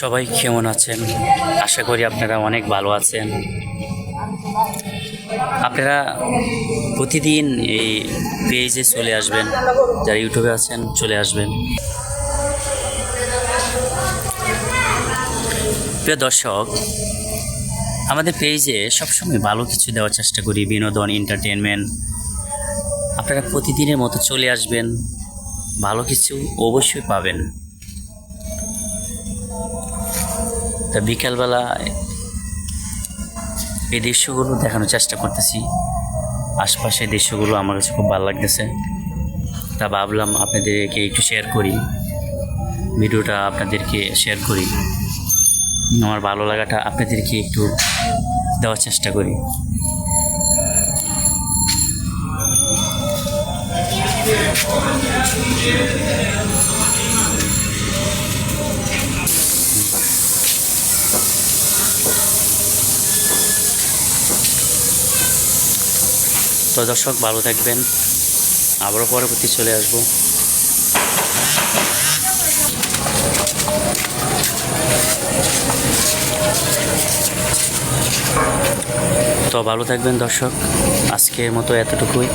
সবাই কেমন আছেন? আশা করি আপনারা অনেক ভালো আছেন। আপনারা প্রতিদিন এই পেজে চলে আসবেন। যারা ইউটিউবে আছেন, চলে আসবেন। প্রিয় দর্শক, আমাদের পেজে সবসময় ভালো কিছু দেওয়ার চেষ্টা করি, বিনোদন এন্টারটেনমেন্ট আপনারা প্রতিদিনের মতো চলে আসবেন। ভালো কিছু অবশ্যই পাবেন। তা বিকালবেলা এই দৃশ্যগুলো দেখানোর চেষ্টা করতেছি। আশপাশের দৃশ্যগুলো আমার কাছে খুব ভালো লাগতেছে। তা ভাবলাম আপনাদেরকে একটু শেয়ার করি। ভিডিওটা আপনাদেরকে শেয়ার করি। আমার ভালো লাগাটা আপনাদেরকে একটু দেওয়ার চেষ্টা করি। তো দর্শক, ভালো থাকবেন। আবারও পরবর্তী চলে আসব। তো ভালো থাকবেন দর্শক। আজকের মতো এতটুকুই।